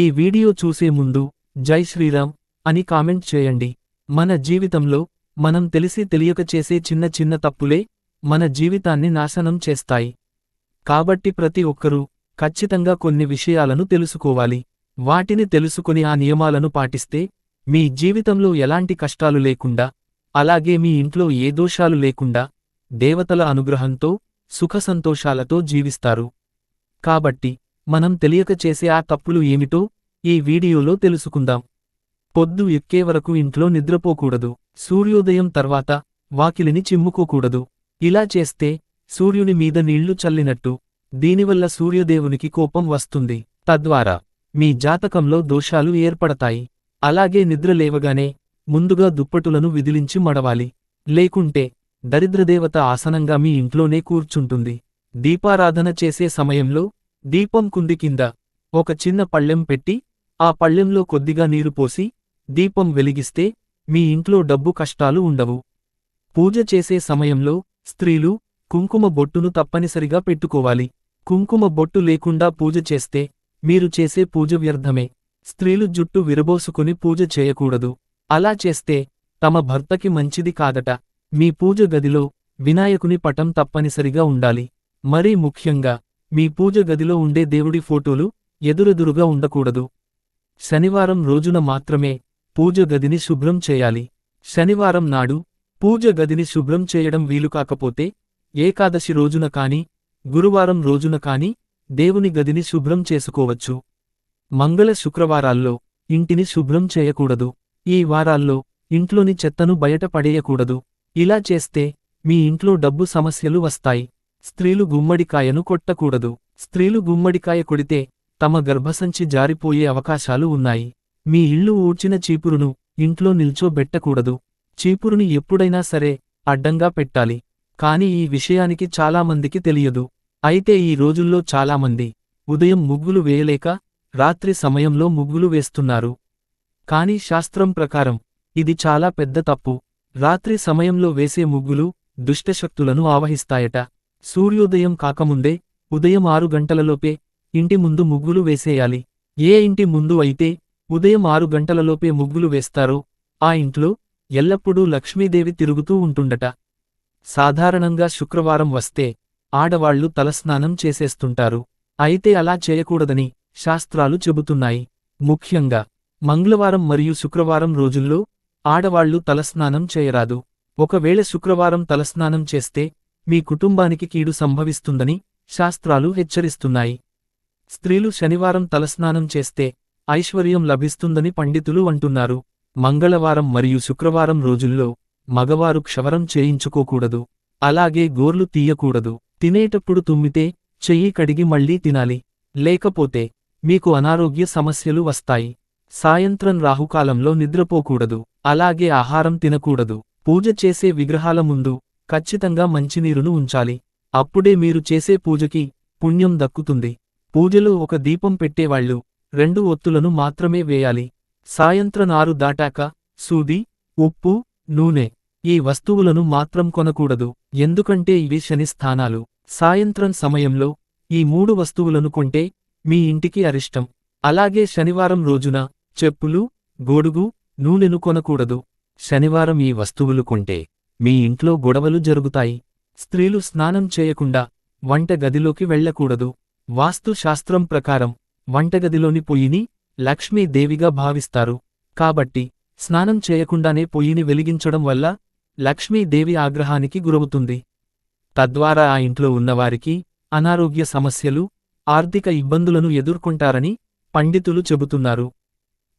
ఈ వీడియో చూసే ముందు జై శ్రీరామ్ అని కామెంట్ చేయండి. మన జీవితంలో మనం తెలిసి తెలియక చేసే చిన్న చిన్న తప్పులే మన జీవితాన్ని నాశనం చేస్తాయి. కాబట్టి ప్రతి ఒక్కరూ ఖచ్చితంగా కొన్ని విషయాలను తెలుసుకోవాలి. వాటిని తెలుసుకుని ఆ నియమాలను పాటిస్తే మీ జీవితంలో ఎలాంటి కష్టాలు లేకుండా అలాగే మీ ఇంట్లో ఏ దోషాలు లేకుండా దేవతల అనుగ్రహంతో సుఖసంతోషాలతో జీవిస్తారు. కాబట్టి మనం తెలియక చేసే ఆ తప్పులు ఏమిటో ఈ వీడియోలో తెలుసుకుందాం. పొద్దు ఎక్కే వరకు ఇంట్లో నిద్రపోకూడదు. సూర్యోదయం తర్వాత వాకిలిని చిమ్ముకోకూడదు. ఇలా చేస్తే సూర్యుని మీద నీళ్ళు చల్లినట్టు దీనివల్ల సూర్యదేవునికి కోపం వస్తుంది. తద్వారా మీ జాతకంలో దోషాలు ఏర్పడతాయి. అలాగే నిద్ర లేవగానే ముందుగా దుప్పటులను విదిలించి మడవాలి. లేకుంటే దరిద్రదేవత ఆసనంగా మీ ఇంట్లోనే కూర్చుంటుంది. దీపారాధన చేసే సమయంలో దీపం కుంది కింద ఒక చిన్న పళ్ళెం పెట్టి ఆ పళ్ళెంలో కొద్దిగా నీరు పోసి దీపం వెలిగిస్తే మీ ఇంట్లో డబ్బు కష్టాలు ఉండవు. పూజ చేసే సమయంలో స్త్రీలు కుంకుమ బొట్టును తప్పనిసరిగా పెట్టుకోవాలి. కుంకుమ బొట్టు లేకుండా పూజ చేస్తే మీరు చేసే పూజ వ్యర్థమే. స్త్రీలు జుట్టు విరబోసుకుని పూజ చేయకూడదు. అలా చేస్తే తమ భర్తకి మంచిది కాదట. మీ పూజ గదిలో వినాయకుని పటం తప్పనిసరిగా ఉండాలి. మరీ ముఖ్యంగా మీ పూజ గదిలో ఉండే దేవుడి ఫోటోలు ఎదురెదురుగా ఉండకూడదు. శనివారం రోజున మాత్రమే పూజ గదిని శుభ్రం చేయాలి. శనివారం నాడు పూజ గదిని శుభ్రం చేయడం వీలు కాకపోతే ఏకాదశి రోజున కాని గురువారం రోజున కాని దేవుని గదిని శుభ్రం చేసుకోవచ్చు. మంగళ శుక్రవారాల్లో ఇంటిని శుభ్రం చేయకూడదు. ఈ వారాల్లో ఇంట్లోని చెత్తను బయట పడేయకూడదు. ఇలా చేస్తే మీ ఇంట్లో డబ్బు సమస్యలు వస్తాయి. స్త్రీలు గుమ్మడికాయను కొట్టకూడదు. స్త్రీలు గుమ్మడికాయ కొడితే తమ గర్భసంచి జారిపోయే అవకాశాలు ఉన్నాయి. మీ ఇల్లు ఊడ్చిన చీపురును ఇంట్లో నిల్చోబెట్టకూడదు. చీపురుని ఎప్పుడైనా సరే అడ్డంగా పెట్టాలి. కాని ఈ విషయానికి చాలామందికి తెలియదు. అయితే ఈ రోజుల్లో చాలామంది ఉదయం ముగ్గులు వేయలేక రాత్రి సమయంలో ముగ్గులు వేస్తున్నారు. కాని శాస్త్రం ప్రకారం ఇది చాలా పెద్ద తప్పు. రాత్రి సమయంలో వేసే ముగ్గులు దుష్టశక్తులను ఆవహిస్తాయట. సూర్యోదయం కాకముందే ఉదయం ఆరు గంటలలోపే ఇంటి ముందు ముగ్గులు వేసేయాలి. ఏ ఇంటి ముందు అయితే ఉదయం ఆరు గంటలలోపే ముగ్గులు వేస్తారో ఆ ఇంట్లో ఎల్లప్పుడూ లక్ష్మీదేవి తిరుగుతూ ఉంటుండట. సాధారణంగా శుక్రవారం వస్తే ఆడవాళ్ళు తలస్నానం చేసేస్తుంటారు. అయితే అలా చేయకూడదని శాస్త్రాలు చెబుతున్నాయి. ముఖ్యంగా మంగళవారం మరియు శుక్రవారం రోజుల్లో ఆడవాళ్ళు తలస్నానం చేయరాదు. ఒకవేళ శుక్రవారం తలస్నానం చేస్తే మీ కుటుంబానికి కీడు సంభవిస్తుందని శాస్త్రాలు హెచ్చరిస్తున్నాయి. స్త్రీలు శనివారం తలస్నానం చేస్తే ఐశ్వర్యం లభిస్తుందని పండితులు అంటున్నారు. మంగళవారం మరియు శుక్రవారం రోజుల్లో మగవారు క్షవరం చేయించుకోకూడదు. అలాగే గోర్లు తీయకూడదు. తినేటప్పుడు తుమ్మితే చెయ్యి కడిగి మళ్ళీ తినాలి. లేకపోతే మీకు అనారోగ్య సమస్యలు వస్తాయి. సాయంత్రం రాహుకాలంలో నిద్రపోకూడదు. అలాగే ఆహారం తినకూడదు. పూజ చేసే విగ్రహాల ముందు ఖచ్చితంగా మంచినీరును ఉంచాలి. అప్పుడే మీరు చేసే పూజకి పుణ్యం దక్కుతుంది. పూజలో ఒక దీపం పెట్టేవాళ్ళు రెండు ఒత్తులను మాత్రమే వేయాలి. సాయంత్రం ఆరు దాటాక సూది ఉప్పు నూనె ఈ వస్తువులను మాత్రం కొనకూడదు. ఎందుకంటే ఇవి శని స్థానాలు. సాయంత్రం సమయంలో ఈ మూడు వస్తువులను కొంటే మీ ఇంటికి అరిష్టం. అలాగే శనివారం రోజున చెప్పులు గొడుగు నూనెను కొనకూడదు. శనివారం ఈ వస్తువులు కొంటే మీ ఇంట్లో గొడవలు జరుగుతాయి. స్త్రీలు స్నానం చేయకుండా వంటగదిలోకి వెళ్ళకూడదు వాస్తుశాస్త్రం ప్రకారం వంటగదిలోని పొయ్యిని లక్ష్మీదేవిగా భావిస్తారు. కాబట్టి స్నానం చేయకుండానే పొయ్యిని వెలిగించడం వల్ల లక్ష్మీదేవి ఆగ్రహానికి గురవుతుంది. తద్వారా ఆ ఇంట్లో ఉన్నవారికి అనారోగ్య సమస్యలు ఆర్థిక ఇబ్బందులను ఎదుర్కొంటారని పండితులు చెబుతున్నారు.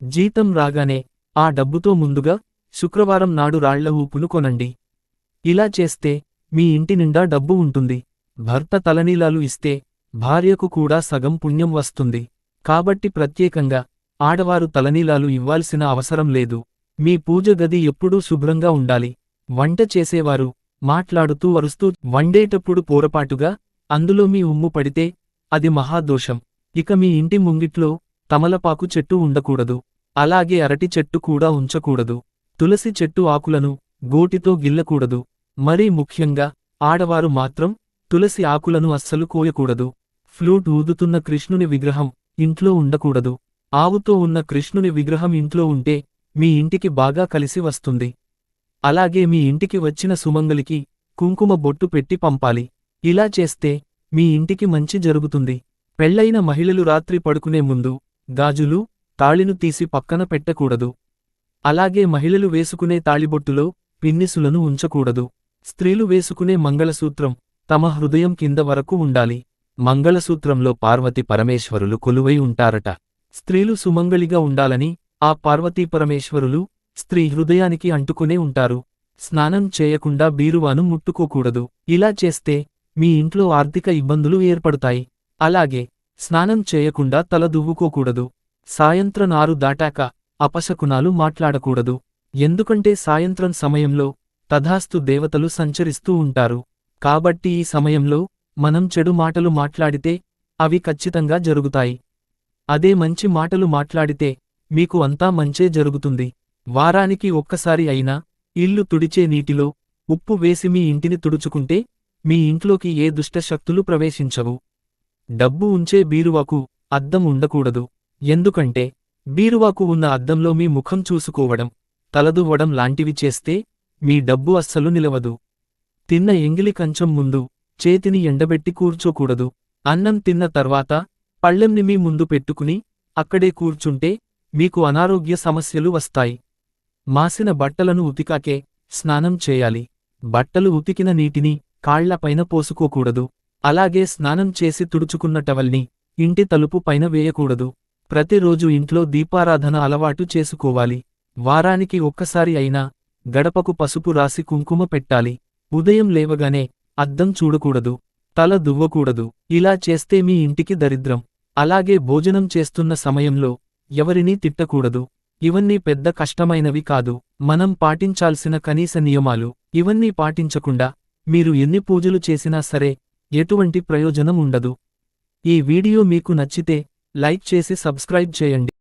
జీతం రాగానే ఆ డబ్బుతో ముందుగా శుక్రవారం నాడు రాళ్ళ ఊపును కొనండి. ఇలా చేస్తే మీ ఇంటి నిండా డబ్బు ఉంటుంది. భర్త తలనీలాలు ఇస్తే భార్యకు కూడా సగం పుణ్యం వస్తుంది. కాబట్టి ప్రత్యేకంగా ఆడవారు తలనీలాలు ఇవ్వాల్సిన అవసరం లేదు. మీ పూజ గది ఎప్పుడూ శుభ్రంగా ఉండాలి. వంట చేసేవారు మాట్లాడుతూ వరుస్తూ వండేటప్పుడు పోరపాటుగా అందులో మీ ఉమ్ము పడితే అది మహాదోషం. ఇక మీ ఇంటి ముంగిట్లో తమలపాకు చెట్టు ఉండకూడదు. అలాగే అరటి చెట్టు కూడా ఉంచకూడదు. తులసి చెట్టు ఆకులను గోటితో గిల్లకూడదు. మరీ ముఖ్యంగా ఆడవారు మాత్రం తులసి ఆకులను అస్సలు కోయకూడదు. ఫ్లూట్ ఊదుతున్న కృష్ణుని విగ్రహం ఇంట్లో ఉండకూడదు. ఆవుతో ఉన్న కృష్ణుని విగ్రహం ఇంట్లో ఉంటే మీ ఇంటికి బాగా కలిసి వస్తుంది. అలాగే మీ ఇంటికి వచ్చిన సుమంగలికి కుంకుమ బొట్టు పెట్టి పంపాలి. ఇలా చేస్తే మీ ఇంటికి మంచి జరుగుతుంది. పెళ్ళైన మహిళలు రాత్రి పడుకునే ముందు గాజులు తాళిను తీసి పక్కన పెట్టకూడదు. అలాగే మహిళలు వేసుకునే తాళిబొట్టులో పిన్నిసులను ఉంచకూడదు. స్త్రీలు వేసుకునే మంగళసూత్రం తమ హృదయం కింద వరకు ఉండాలి. మంగళసూత్రంలో పార్వతి పరమేశ్వరులు కొలువై ఉంటారట. స్త్రీలు సుమంగళిగా ఉండాలని ఆ పార్వతీ పరమేశ్వరులు స్త్రీ హృదయానికి అంటుకునే ఉంటారు. స్నానం చేయకుండా బీరువాను ముట్టుకోకూడదు. ఇలా చేస్తే మీ ఇంట్లో ఆర్థిక ఇబ్బందులు ఏర్పడతాయి. అలాగే స్నానం చేయకుండా తల దువ్వుకోకూడదు. సాయంత్రం ఆరు దాటాక అపశకునాలు మాట్లాడకూడదు. ఎందుకంటే సాయంత్రం సమయంలో తథాస్తు దేవతలు సంచరిస్తూ ఉంటారు. కాబట్టి ఈ సమయంలో మనం చెడు మాటలు మాట్లాడితే అవి ఖచ్చితంగా జరుగుతాయి. అదే మంచి మాటలు మాట్లాడితే మీకు అంతా మంచే జరుగుతుంది. వారానికి ఒక్కసారి అయినా ఇల్లు తుడిచే నీటిలో ఉప్పు వేసి మీ ఇంటిని తుడుచుకుంటే మీ ఇంట్లోకి ఏ దుష్టశక్తులు ప్రవేశించవు. డబ్బు ఉంచే బీరువాకు అద్దం ఉండకూడదు. ఎందుకంటే బీరువాకు ఉన్న అద్దంలో మీ ముఖం చూసుకోవడం తలదువ్వడం లాంటివి చేస్తే మీ డబ్బు అస్సలు నిలవదు. తిన్న ఎంగిలి కంచం ముందు చేతిని ఎండబెట్టి కూర్చోకూడదు. అన్నం తిన్న తర్వాత పళ్ళెంని మీ ముందు పెట్టుకుని అక్కడే కూర్చుంటే మీకు అనారోగ్య సమస్యలు వస్తాయి. మాసిన బట్టలను ఉతికాకే స్నానం చేయాలి. బట్టలు ఉతికిన నీటిని కాళ్ళపైన పోసుకోకూడదు. అలాగే స్నానం చేసి తుడుచుకున్న టవల్ని ఇంటి తలుపు పైన వేయకూడదు. ప్రతిరోజు ఇంట్లో దీపారాధన అలవాటు చేసుకోవాలి. వారానికి ఒక్కసారి అయినా గడపకు పసుపు రాసి కుంకుమ పెట్టాలి. ఉదయం లేవగానే అద్దం చూడకూడదు తల దువ్వకూడదు. ఇలా చేస్తే మీ ఇంటికి దరిద్రం. అలాగే భోజనం చేస్తున్న సమయంలో ఎవరినీ తిట్టకూడదు. ఇవన్నీ పెద్ద కష్టమైనవి కాదు. మనం పాటించాల్సిన కనీస నియమాలు ఇవన్నీ పాటించకుండా మీరు ఎన్ని పూజలు చేసినా సరే ఎటువంటి ప్రయోజనం ఉండదు. ఈ వీడియో మీకు నచ్చితే లైక్ చేసి సబ్స్క్రైబ్ చేయండి.